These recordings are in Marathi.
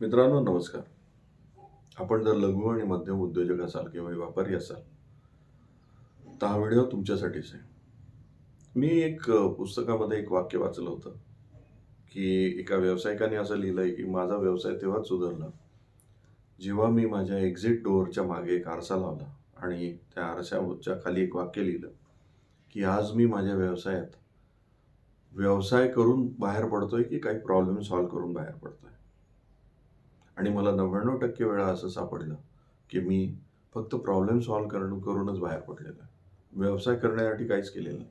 मित्रांनो नमस्कार. आपण जर लघु आणि मध्यम उद्योजक असाल किंवा म्हणजे व्यापारी असाल तर हा व्हिडिओ तुमच्यासाठीच आहे. मी एक पुस्तकामध्ये एक वाक्य वाचलं होतं की एका व्यावसायिकाने असं लिहिलं आहे की माझा व्यवसाय तेव्हाच सुधारला जेव्हा मी माझ्या एक्झिट डोअरच्या मागे एक आरसा लावला आणि त्या आरशाच्या खाली एक वाक्य लिहिलं की आज मी माझ्या व्यवसायात व्यवसाय करून बाहेर पडतोय की काही प्रॉब्लेम सॉल्व्ह करून बाहेर पडतोय? आणि मला नव्याण्णव टक्के वेळा असं सापडलं की मी फक्त प्रॉब्लेम सॉल्व्ह करून करूनच बाहेर पडलेलं आहे. व्यवसाय करण्यासाठी काहीच केलेलं नाही.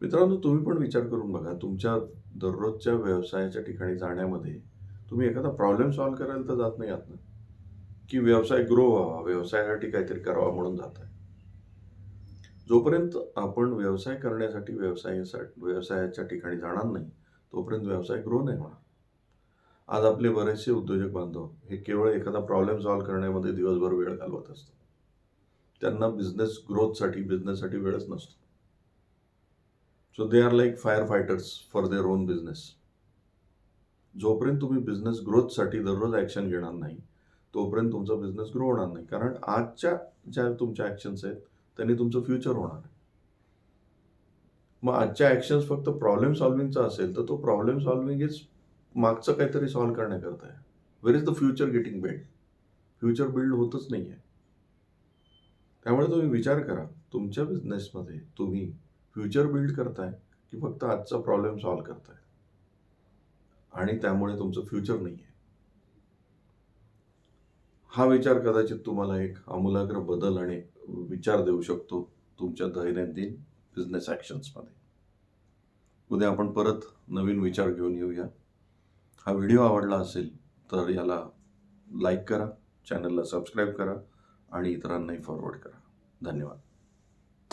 मित्रांनो तुम्ही पण विचार करून बघा तुमच्या दररोजच्या व्यवसायाच्या ठिकाणी जाण्यामध्ये तुम्ही एखादा प्रॉब्लेम सॉल्व्ह करायला तर जात नाही आहात ना. की व्यवसाय ग्रो व्हावा व्यवसायासाठी काहीतरी करावा म्हणून जात आहे. जोपर्यंत आपण व्यवसाय करण्यासाठी व्यवसायासाठी व्यवसायाच्या ठिकाणी जाणार नाही तोपर्यंत व्यवसाय ग्रो नाही होणार. आज आपले बरेचसे उद्योजक बांधव हे केवळ एखादा प्रॉब्लेम सॉल्व्ह करण्यामध्ये दिवसभर वेळ घालवत असतो त्यांना बिझनेस ग्रोथसाठी बिझनेससाठी वेळच नसतो. So they are like fire fighters for their own business जोपर्यंत तुम्ही बिझनेस ग्रोथसाठी दररोज ॲक्शन घेणार नाही तोपर्यंत तुमचा बिझनेस ग्रो होणार नाही. कारण आजच्या ज्या तुमच्या ॲक्शन्स आहेत त्यांनी तुमचं फ्युचर होणार आहे. मग आजच्या ॲक्शन्स फक्त प्रॉब्लेम सॉल्व्हिंगचा असेल तर तो प्रॉब्लेम सॉल्व्हिंग इज मागचं काहीतरी सॉल्व्ह करण्याकरता आहे where is the future getting build future build होतच नाही आहे त्यामुळे तुम्ही विचार करा तुमच्या बिझनेसमध्ये तुम्ही फ्युचर बिल्ड करताय की फक्त आजचा प्रॉब्लेम सॉल्व्ह करताय? आणि त्यामुळे तुमचं फ्युचर नाही आहे हा विचार कदाचित तुम्हाला एक आमूलाग्र बदल आणि विचार देऊ शकतो तुमच्या दैनंदिन बिझनेस ॲक्शन्समध्ये उद्या आपण परत नवीन विचार घेऊन येऊया. हा व्हिडिओ आवडला असेल तर याला लाईक करा चॅनलला सबस्क्राईब करा आणि इतरांनाही फॉरवर्ड करा. धन्यवाद.